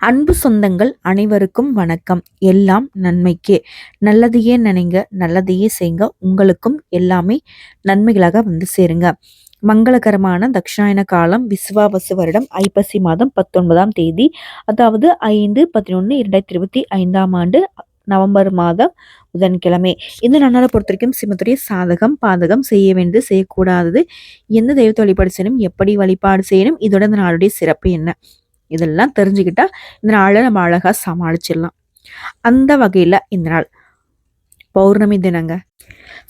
அன்பு சொந்தங்கள் அனைவருக்கும் வணக்கம். எல்லாம் நன்மைக்கே. நல்லதையே நினைங்க நல்லதையே செய்யுங்க உங்களுக்கும் எல்லாமே நன்மைகளாக வந்து சேருங்க. மங்களகரமான தக்ஷாயன காலம் விஸ்வாவசு வருடம் ஐப்பசி மாதம் பத்தொன்பதாம் தேதி அதாவது ஐந்து பதினொன்று இரண்டாயிரத்தி இருபத்தி ஐந்தாம் ஆண்டு நவம்பர் மாதம் புதன்கிழமை. இந்த நன்னாளை பொறுத்த வரைக்கும் சிம்மத்துடைய சாதகம் பாதகம் செய்ய வேண்டியது செய்யக்கூடாதது எந்த தெய்வத்தை வழிபாடு செய்யணும் எப்படி வழிபாடு செய்யணும் இதோட இந்த நாளுடைய சிறப்பு என்ன? இதெல்லாம் தெரிஞ்சுக்கிட்டா இந்த நாளை நம்ம அழகா சமாளிச்சிடலாம். அந்த வகையில இந்த நாள். பௌர்ணமி தினங்க.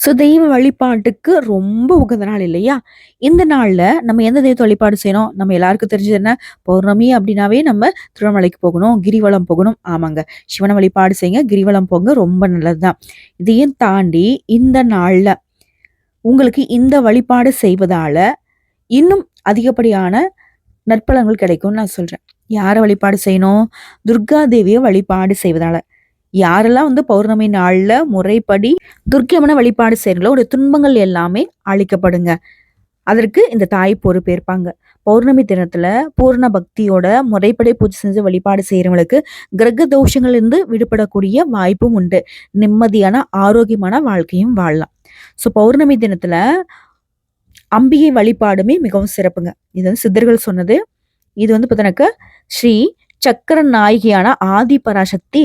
ஸோ தெய்வ வழிபாட்டுக்கு ரொம்ப உகந்த நாள் இல்லையா? இந்த நாளில் நம்ம எந்த தெய்வத்தை வழிபாடு செய்யணும்? நம்ம எல்லாருக்கும் தெரிஞ்சது என்ன? பௌர்ணமி அப்படின்னாவே நம்ம திருவண்ணாமலைக்கு போகணும் கிரிவலம் போகணும். ஆமாங்க. சிவனை வழிபாடு செய்யுங்க கிரிவலம் போங்க ரொம்ப நல்லது தான் இதையும் தாண்டி இந்த நாளில் உங்களுக்கு இந்த வழிபாடு செய்வதால இன்னும் அதிகப்படியான நற்பலன்கள் கிடைக்கும்னு நான் சொல்றேன். யாரை வழிபாடு செய்யணும்? துர்கா தேவியை வழிபாடு செய்வதால. யாரெல்லாம் வந்து பௌர்ணமி நாள்ல முறைப்படி துர்க்கியம்மனை வழிபாடு செய்யறீங்களோ ஒரு துன்பங்கள் எல்லாமே அழிக்கப்படுங்க. அதற்கு இந்த தாய் பொறுப்பேற்பாங்க பௌர்ணமி தினத்துல பூர்ண பக்தியோட முறைப்படி பூஜை செஞ்சு வழிபாடு செய்யறவங்களுக்கு கிரக தோஷங்கள்ல இருந்து விடுபடக்கூடிய வாய்ப்பும் உண்டு. நிம்மதியான ஆரோக்கியமான வாழ்க்கையும் வாழலாம். ஸோ பௌர்ணமி தினத்துல அம்பிகை வழிபாடுமே மிகவும் சிறப்புங்க. இது வந்து சித்தர்கள் சொன்னது. இது வந்து பார்த்தீங்கன்னாக்க ஸ்ரீ சக்கர நாயகியான ஆதி பராசக்தி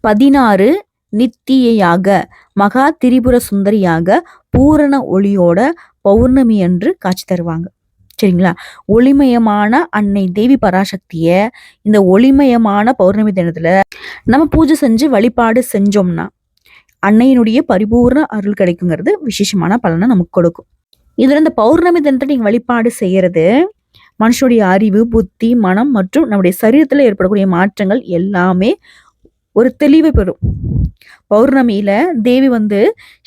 பதினாறு நித்தியையாக மகா திரிபுர சுந்தரியாக பூரண ஒளியோட பௌர்ணமி என்று காட்சி தருவாங்க. சரிங்களா? ஒளிமயமான அன்னை தேவி பராசக்திய இந்த ஒளிமயமான பௌர்ணமி தினத்துல நம்ம பூஜை செஞ்சு வழிபாடு செஞ்சோம்னா அன்னையினுடைய பரிபூர்ண அருள் கிடைக்குங்கிறது விசேஷமான பலனை நமக்கு கொடுக்கும். இதுல இந்த பௌர்ணமி தினத்தை நீங்கள் வழிபாடு செய்யறது மனுஷனுடைய அறிவு புத்தி மனம் மற்றும் நம்முடைய சரீரத்துல ஏற்படக்கூடிய மாற்றங்கள் எல்லாமே ஒரு தெளிவை பெறும். பௌர்ணமியில தேவி வந்து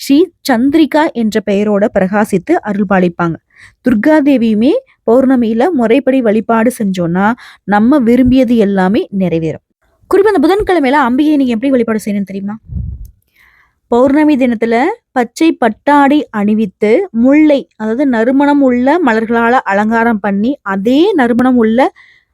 ஸ்ரீ சந்திரிகா என்ற பெயரோட பிரகாசித்து அருள் பாலிப்பாங்க துர்கா தேவியுமே பௌர்ணமியில முறைப்படி வழிபாடு செஞ்சோம்னா நம்ம விரும்பியது எல்லாமே நிறைவேறும். குறிப்பா அந்த புதன்கிழமையில அம்பிகையை நீங்க எப்படி வழிபாடு செய்யணும் தெரியுமா? பௌர்ணமி தினத்துல பச்சை பட்டாடை அணிவித்து முல்லை அதாவது நறுமணம் உள்ள மலர்களால அலங்காரம் பண்ணி அதே நறுமணம் உள்ள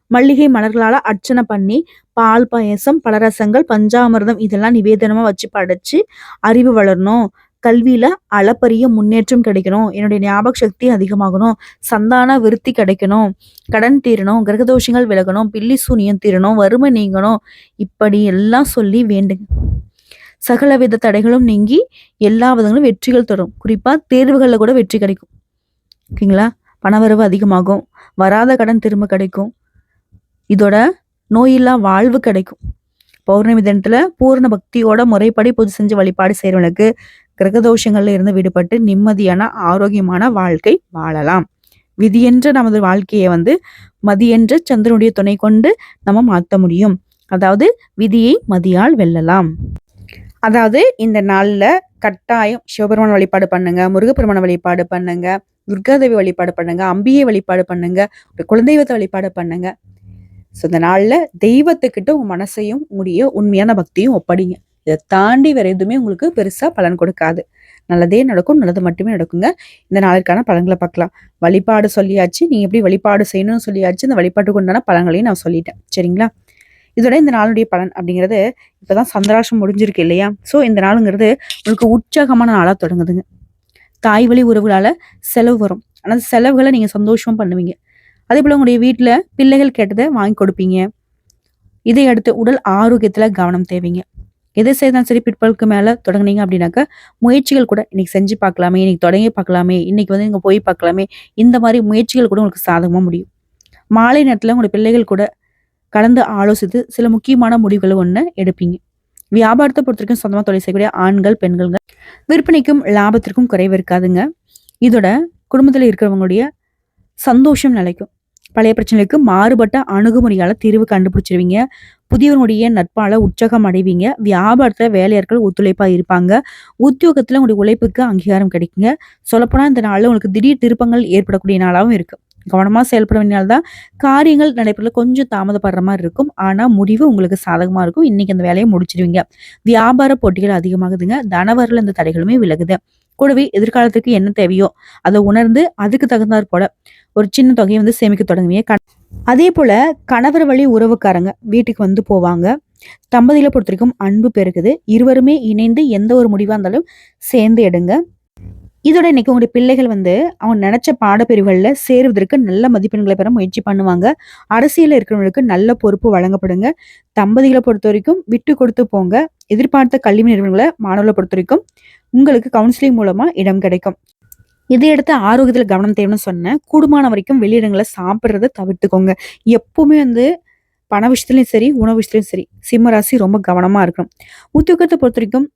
மல்லிகை மலர்களால அர்ச்சனை பண்ணி பால் பாயசம் பலரசங்கள் பஞ்சாமிர்தம் இதெல்லாம் நிவேதனமா வச்சு படைச்சு அறிவு வளரணும். கல்வியில அளப்பரிய முன்னேற்றம் கிடைக்கணும். என்னுடைய ஞாபக சக்தி அதிகமாகணும். சந்தான விருத்தி கிடைக்கணும். கடன் தீரணும். கிரகதோஷங்கள் விலகணும். பில்லி சூனியம் தீரணும். வறுமை நீங்கணும். இப்படி எல்லாம் சொல்லி வேண்டுங்க. சகலவித தடைகளும் நீங்கி எல்லா விதங்களும் வெற்றிகள் தரும். குறிப்பாக தேர்வுகளில் கூட வெற்றி கிடைக்கும். ஓகேங்களா? பணவரவு அதிகமாகும். வராத கடன் திரும்ப கிடைக்கும். இதோட நோயில்லா வாழ்வு கிடைக்கும். பௌர்ணமி தினத்துல பூர்ண பக்தியோட முறைப்படி பொது செஞ்சு வழிபாடு செய்யறவங்களுக்கு கிரகதோஷங்கள்ல இருந்து விடுபட்டு நிம்மதியான ஆரோக்கியமான வாழ்க்கை வாழலாம். விதியென்ற நமது வாழ்க்கையை வந்து மதியென்ற சந்திரனுடைய துணை கொண்டு நம்ம மாற்ற முடியும். அதாவது விதியை மதியால் வெல்லலாம். அதாவது இந்த நாளில் கட்டாயம் சிவபெருமான வழிபாடு பண்ணுங்க முருகப்பெருமான வழிபாடு பண்ணுங்க துர்காதேவி வழிபாடு பண்ணுங்க அம்பியை வழிபாடு பண்ணுங்க ஒரு குலதெய்வத்தை வழிபாடு பண்ணுங்க. ஸோ இந்த நாளில் தெய்வத்துக்கிட்ட உங்கள் மனசையும் உங்களுடைய உண்மையான பக்தியும் ஒப்படிங்க. இதை தாண்டி வேற எதுவுமே உங்களுக்கு பெருசாக பலன் கொடுக்காது. நல்லதே நடக்கும் நல்லது மட்டுமே நடக்குங்க. இந்த நாளுக்கான பலன்களை பார்க்கலாம். வழிபாடு சொல்லியாச்சு நீங்கள் எப்படி வழிபாடு செய்யணும்னு சொல்லியாச்சு இந்த வழிபாட்டுக்கு உண்டான பலன்களையும் நான் சொல்லிட்டேன். சரிங்களா? இதோட இந்த நாளுடைய பலன் அப்படிங்கிறது இப்போதான் சந்திராஷம் முடிஞ்சிருக்கு இல்லையா? ஸோ இந்த நாளுங்கிறது உங்களுக்கு உற்சாகமான நாளாக தொடங்குதுங்க. தாய் வழி உறவுகளால் செலவு வரும். ஆனால் செலவுகளை நீங்கள் சந்தோஷமாக பண்ணுவீங்க. அதே போல் உங்களுடைய வீட்டில் பிள்ளைகள் கேட்டதை வாங்கி கொடுப்பீங்க. இதை அடுத்து உடல் ஆரோக்கியத்தில் கவனம் தேவைங்க. எதை செய்தாலும் சரி பிற்பலுக்கு மேலே தொடங்குனீங்க அப்படின்னாக்கா முயற்சிகள் கூட இன்னைக்கு செஞ்சு பார்க்கலாமே இன்னைக்கு தொடங்கி பார்க்கலாமே இன்னைக்கு வந்து நீங்கள் போய் பார்க்கலாமே இந்த மாதிரி முயற்சிகள் கூட உங்களுக்கு சாதகமாக முடியும். மாலை நேரத்தில் உங்களுடைய பிள்ளைகள் கூட கலந்து ஆலோசித்து சில முக்கியமான முடிவுகளை ஒன்று எடுப்பீங்க. வியாபாரத்தை பொறுத்த வரைக்கும் சொந்தமாக தொழில் செய்யக்கூடிய ஆண்கள் பெண்கள் விற்பனைக்கும் லாபத்திற்கும் குறைவு இருக்காதுங்க. இதோட குடும்பத்தில் இருக்கிறவங்களுடைய சந்தோஷம் நிலைக்கும். பழைய பிரச்சனைகளுக்கு மாறுபட்ட அணுகுமுறையால் தீர்வு கண்டுபிடிச்சிருவீங்க. புதியவனுடைய நட்பால உற்சாகம் அடைவீங்க. வியாபாரத்தில் வேலையாட்கள் ஒத்துழைப்பாக இருப்பாங்க. உத்தியோகத்தில் உங்களுடைய உழைப்புக்கு அங்கீகாரம் கிடைக்குங்க. சொல்லப்போனால் இந்த நாளில் உங்களுக்கு திடீர் திருப்பங்கள் ஏற்படக்கூடிய நாளாகவும் இருக்குது கவனமாக செயல்பட வேண்டியனால்தான் காரியங்கள் நடைபெறல கொஞ்சம் தாமதப்படுற மாதிரி இருக்கும். ஆனால் முடிவு உங்களுக்கு சாதகமாக இருக்கும். இன்னைக்கு அந்த வேலையை முடிச்சிடுவீங்க வியாபார போட்டிகள் அதிகமாகுதுங்க. தனவரில் இந்த தடைகளுமே விலகுது. கூடவே எதிர்காலத்துக்கு என்ன தேவையோ அதை உணர்ந்து அதுக்கு தகுந்தாற் போல ஒரு சின்ன தொகையை வந்து சேமிக்க தொடங்குவீங்க. அதே போல கணவர் வழி உறவுக்காரங்க வீட்டுக்கு வந்து போவாங்க. தம்பதியில பொறுத்த வரைக்கும் அன்பு பெருகுது. இருவருமே இணைந்து எந்த ஒரு முடிவாக இருந்தாலும் சேர்ந்து எடுங்க. இதோட இன்னைக்கு உங்களுடைய பிள்ளைகள் வந்து அவங்க நினைச்ச பாடப்பிரிவுகளில் சேருவதற்கு நல்ல மதிப்பெண்களை பெற முயற்சி பண்ணுவாங்க. அரசியலில் இருக்கிறவங்களுக்கு நல்ல பொறுப்பு வழங்கப்படுங்க. தம்பதிகளை பொறுத்த வரைக்கும் விட்டு கொடுத்து போங்க. எதிர்பார்த்த கல்வி நிறுவனங்களை மாணவர்களை பொறுத்த வரைக்கும் உங்களுக்கு கவுன்சிலிங் மூலமா இடம் கிடைக்கும். இதையடுத்து ஆரோக்கியத்தில் கவனம் தேவைன்னு சொன்னேன் கூடுமான வரைக்கும் வெளியிடங்களை சாப்பிட்றத தவிர்த்துக்கோங்க. எப்பவுமே வந்து பண விஷயத்துலையும் சரி உணவு விஷயத்துலையும் சரி சிம்ம ராசி ரொம்ப கவனமாக இருக்கணும். உத்தியோகத்தை பொறுத்த வரைக்கும்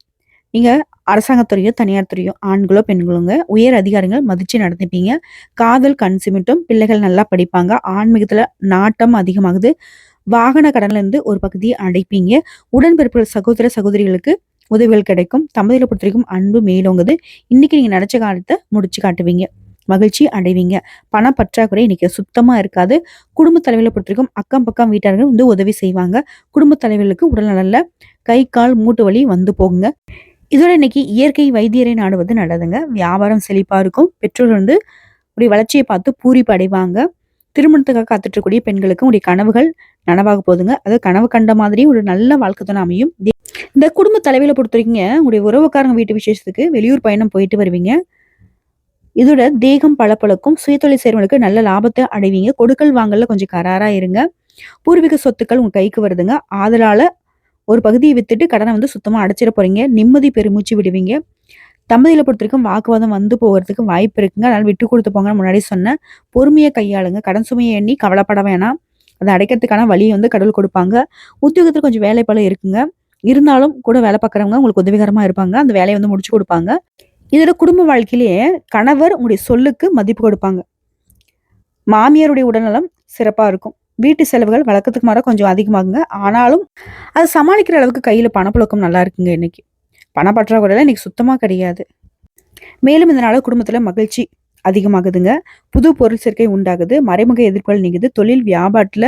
நீங்கள் அரசாங்கத்துறையோ தனியார் துறையோ ஆண்களோ பெண்களுங்க உயர் அதிகாரிகள் மதிச்சு நடந்துப்பீங்க காதல் கண் சிமிட்டும் பிள்ளைகள் நல்லா படிப்பாங்க. ஆன்மீகத்தில் நாட்டம் அதிகமாகுது. வாகன கடன்லேருந்து ஒரு பகுதியை அடைப்பீங்க. உடன்பிறப்புகள் சகோதர சகோதரிகளுக்கு உதவிகள் கிடைக்கும். தம்பதியில் பொறுத்த வரைக்கும் அன்பு மேலோங்குது. இன்னைக்கு நீங்கள் நினச்ச காலத்தை முடிச்சு காட்டுவீங்க. மகிழ்ச்சி அடைவீங்க. பண பற்றாக்குறை இன்னைக்கு சுத்தமா இருக்காது. குடும்ப தலைவர்களை பொறுத்த வரைக்கும் அக்கம் பக்கம் வீட்டார்கள் வந்து உதவி செய்வாங்க. குடும்ப தலைவர்களுக்கு உடல் கை கால் மூட்டு வலி வந்து போகுங்க. இதோட இன்னைக்கு இயற்கை வைத்தியரை நாடுவது நல்லதுங்க. வியாபாரம் செழிப்பா இருக்கும். பெற்றோர் வந்து உடைய வளர்ச்சியை பார்த்து பூரிப்பு அடைவாங்க திருமணத்துக்காக காத்துட்டு இருக்கக்கூடிய பெண்களுக்கு உடைய கனவுகள் நனவாக போகுதுங்க. அது கனவு கண்ட மாதிரி ஒரு நல்ல வாழ்க்கை அமையும். இந்த குடும்ப தலைவியில பொறுத்த வரைக்கும் உங்களுடைய உறவுக்காரங்க வீட்டு விசேஷத்துக்கு வெளியூர் பயணம் போயிட்டு வருவீங்க. இதோட தேகம் பளப்பளக்கும் சுயதொழில் செய்கிறவங்களுக்கு நல்ல லாபத்தை அடைவீங்க. கொடுக்கல் வாங்கல கொஞ்சம் கராரா இருங்க. பூர்வீக சொத்துக்கள் உங்க கைக்கு வருதுங்க. ஆதலால ஒரு பகுதியை வித்துட்டு கடனை வந்து சுத்தமாக அடைச்சிட போறீங்க. நிம்மதி பெருமூச்சு விடுவீங்க. தம்பதியில் பொறுத்த வரைக்கும் வாக்குவாதம் வந்து போகிறதுக்கு வாய்ப்பு இருக்குங்க. அதனால் விட்டு கொடுத்து போங்கன்னு முன்னாடி சொன்னேன். பொறுமையை கையாளுங்க. கடன் சுமையை எண்ணி கவலைப்பட வேணாம். அதை அடைக்கிறதுக்கான வழியை வந்து கடவுள் கொடுப்பாங்க. உத்தியோகத்தில் கொஞ்சம் வேலை பல இருக்குங்க. இருந்தாலும் கூட வேலை பார்க்குறவங்க உங்களுக்கு உதவிகரமாக இருப்பாங்க. அந்த வேலையை வந்து முடிச்சு கொடுப்பாங்க. இதோட குடும்ப வாழ்க்கையிலேயே கணவர் உங்களுடைய சொல்லுக்கு மதிப்பு கொடுப்பாங்க. மாமியாருடைய உடல்நலம் சிறப்பாக இருக்கும். வீட்டு செலவுகள் வழக்கத்துக்கு மாற கொஞ்சம் அதிகமாகுங்க. ஆனாலும் அது சமாளிக்கிற அளவுக்கு கையில் பணப்புழக்கம் நல்லா இருக்குங்க இன்னைக்கு. பண பற்றாக்குறையில இன்னைக்கு சுத்தமாக கிடையாது. மேலும் இதனால் குடும்பத்தில் மகிழ்ச்சி அதிகமாகுதுங்க. புது பொருள் சேர்க்கை உண்டாகுது. மறைமுக எதிர்ப்புகள் நீங்குது. தொழில் வியாபாரத்தில்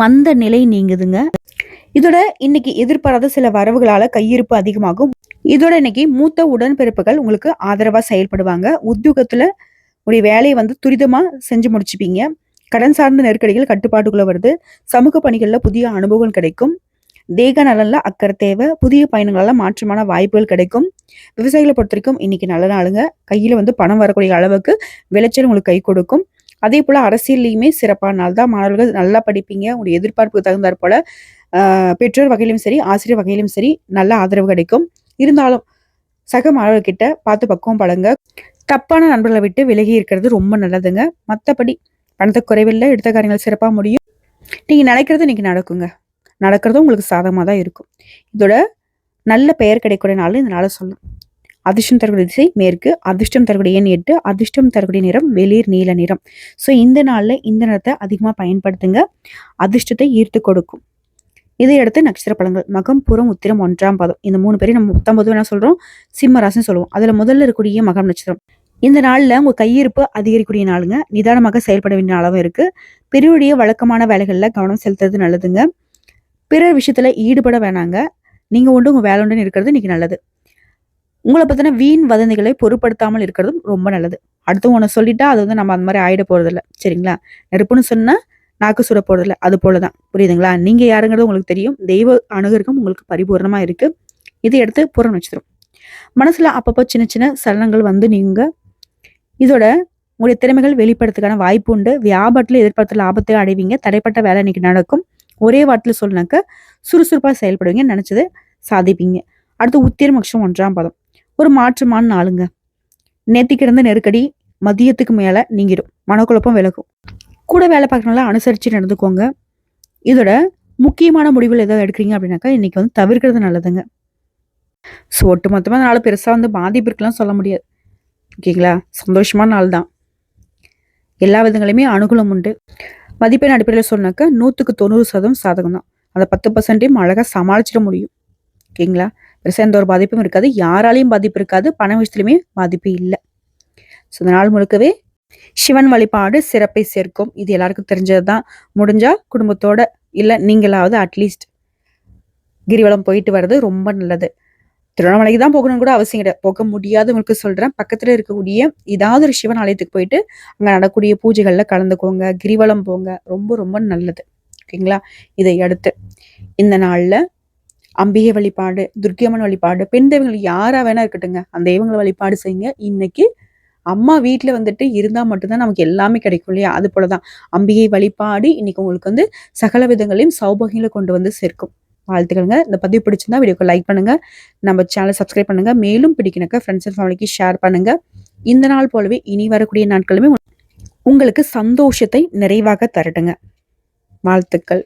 மந்த நிலை நீங்குதுங்க. இதோட இன்னைக்கு எதிர்பாராத சில வரவுகளால கையிருப்பு அதிகமாகும். இதோட இன்னைக்கு மூத்த உடன்பிறப்புகள் உங்களுக்கு ஆதரவாக செயல்படுவாங்க. உத்தியோகத்தில் உடைய வேலையை வந்து துரிதமாக செஞ்சு முடிச்சுப்பீங்க. கடன் சார்ந்த நெருக்கடிகள் கட்டுப்பாட்டுக்குள்ள வருது. சமூக பணிகளில் புதிய அனுபவங்கள் கிடைக்கும். தேக நலனில் அக்கறை தேவை. புதிய பயணங்களால் மாற்றமான வாய்ப்புகள் கிடைக்கும். விவசாயிகளை பொறுத்த வரைக்கும் இன்னைக்கு நல்ல நாளுங்க. கையில் வந்து பணம் வரக்கூடிய அளவுக்கு விளைச்சல் உங்களுக்கு கை கொடுக்கும். அதே போல் அரசியல்லையுமே சிறப்பான நாள் தான். மாணவர்கள் நல்லா படிப்பீங்க. உங்களுடைய எதிர்பார்ப்புக்கு தகுந்தாற் போல பெற்றோர் வகையிலும் சரி ஆசிரியர் வகையிலும் சரி நல்ல ஆதரவு கிடைக்கும். இருந்தாலும் சக மாணவர்கிட்ட பார்த்து பக்குவம் பழங்க. தப்பான நண்பர்களை விட்டு விலகி இருக்கிறது ரொம்ப நல்லதுங்க. மற்றபடி பணத்தை குறைவில்லை எடுத்த காரியங்கள் சிறப்பாக முடியும். நீங்கள் நினைக்கிறது இன்னைக்கு நடக்குங்க. நடக்கிறதும் உங்களுக்கு சாதகமாக தான் இருக்கும். இதோட நல்ல பெயர் கிடைக்கூடிய நாள் இந்த நாளை சொல்லும் அதிர்ஷ்டம் தரக்கூடிய திசை மேற்கு அதிர்ஷ்டம் தரக்கூடிய எண் எட்டு அதிர்ஷ்டம் தரக்கூடிய நிறம் வெளிர் நீல நிறம். ஸோ இந்த நாளில் இந்த நிறத்தை அதிகமாக பயன்படுத்துங்க. அதிர்ஷ்டத்தை ஈர்த்து கொடுக்கும். இதையடுத்து நட்சத்திர பழங்கள் மகம் புறம் உத்திரம் ஒன்றாம் பாதம். இந்த மூணு பேரையும் நம்ம மொத்தம் பொதுவாக என்ன சொல்றோம். சிம்ம ராசின்னு சொல்லுவோம். அதுல முதல்ல இருக்கக்கூடிய மகம் நட்சத்திரம். இந்த நாளில் உங்கள் கையிருப்பு அதிகரிக்கூடிய நாளுங்க. நிதானமாக செயல்பட வேண்டிய அளவும் இருக்குது பெரியவுடைய வழக்கமான வேலைகளில் கவனம் செலுத்துறது நல்லதுங்க. பிறர் விஷயத்துல ஈடுபட வேணாங்க. நீங்கள் உண்டு உங்கள் வேலை உண்டுன்னு இருக்கிறது இன்னைக்கு நல்லது. உங்களை பற்றின வீண் வதந்திகளை பொருட்படுத்தாமல் இருக்கிறதும் ரொம்ப நல்லது. அடுத்தவங்க ஒன்று சொல்லிட்டா அது வந்து நம்ம அந்த மாதிரி ஆகிட போகிறதில்ல சரிங்களா? நெருப்புன்னு சொன்னால் நாக்கு சுட போகிறதில்ல அது போல தான் புரியுதுங்களா? நீங்கள் யாருங்கிறது உங்களுக்கு தெரியும். தெய்வ அணுகருக்கும் உங்களுக்கு பரிபூர்ணமாக இருக்கு. இதை எடுத்து புறம் வச்சுரும் மனசுல அப்பப்போ சின்ன சின்ன சலனங்கள் வந்து நீங்கள் இதோட உங்களுடைய திறமைகள் வெளிப்படுறதுக்கான வாய்ப்பு உண்டு. வியாபாரத்தில் எதிர்பார்த்த லாபத்தை அடைவீங்க. தடைப்பட்ட வேலை இன்னைக்கு நடக்கும். ஒரே வாரத்தில் சொல்லினாக்க சுறுசுறுப்பாக செயல்படுவீங்க நினச்சது சாதிப்பீங்க. அடுத்து உத்திரம் அக்ஷம் ஒன்றாம் பதம். ஒரு மாற்றமான நாளுங்க நேற்று கிடந்த நெருக்கடி மதியத்துக்கு மேலே நீங்கிடும். மனக்குழப்பம் விலகும். கூட வேலை பார்க்கறனால அனுசரித்து நடந்துக்கோங்க. இதோட முக்கியமான முடிவுகள் ஏதாவது எடுக்கிறீங்க அப்படின்னாக்கா இன்னைக்கு வந்து தவிர்க்கிறது நல்லதுங்க. ஸோ ஒட்டு மொத்தமாக நாள் பெருசாக வந்து பாதிப்பு இருக்கலாம் சொல்ல முடியாது. ஓகேங்களா? சந்தோஷமான நாள் தான். எல்லா விதங்களையுமே அனுகூலம் உண்டு. மதிப்பெண் அடிப்படையில் சொன்னாக்கா நூற்றுக்கு தொண்ணூறு சதவீதம் சாதகம் தான். அந்த பத்து பர்சன்டையும் அழகாக சமாளிச்சிட முடியும். ஓகேங்களா? பெருசாக எந்த ஒரு பாதிப்பும் இருக்காது. யாராலையும் பாதிப்பு இருக்காது. பண விஷயத்துலையுமே பாதிப்பு இல்லை. ஸோ இந்த நாள் முழுக்கவே சிவன் வழிபாடு சிறப்பை சேர்க்கும். இது எல்லாருக்கும் தெரிஞ்சது தான் முடிஞ்சால் குடும்பத்தோட இல்லை நீங்களாவது அட்லீஸ்ட் கிரிவலம் போயிட்டு வர்றது ரொம்ப நல்லது. திருவண்ணாமலைக்கு தான் போகணும்னு கூட அவசியம் கிடையாது. போக முடியாதவங்களுக்கு சொல்கிறேன் பக்கத்தில் இருக்கக்கூடிய ஏதாவது ஒரு சிவன் ஆலயத்துக்கு போயிட்டு அங்கே நடக்கக்கூடிய பூஜைகளில் கலந்துக்கோங்க. கிரிவலம் போங்க. ரொம்ப ரொம்ப நல்லது. ஓகேங்களா? இதை அடுத்து இந்த நாளில் அம்பிகை வழிபாடு துர்க்கியம்மன் வழிபாடு பெண் தெய்வங்கள் யாராக வேணா இருக்கட்டுங்க அந்த தெய்வங்களை வழிபாடு செய்யுங்க. இன்னைக்கு அம்மா வீட்டில் வந்துட்டு இருந்தால் மட்டும்தான் நமக்கு எல்லாமே கிடைக்கும் இல்லையா? அது போல தான் அம்பிகை வழிபாடு இன்னைக்கு உங்களுக்கு வந்து சகல விதங்களையும் சௌபாகியங்களை கொண்டு வந்து சேர்க்கும். வாழ்த்துக்கள்ங்க. இந்த பதிவு பிடிச்சிருந்தா வீடியோக்கு லைக் பண்ணுங்க. நம்ம சேனலை சப்ஸ்கிரைப் பண்ணுங்க. மேலும் பிடிக்கணுக்க ஃப்ரெண்ட்ஸ் அண்ட் ஃபேமிலிக்கு ஷேர் பண்ணுங்க. இந்த நாள் போலவே இனி வரக்கூடிய நாட்களுமே உங்களுக்கு சந்தோஷத்தை நிறைவாக தரட்டுங்க. வாழ்த்துக்கள்.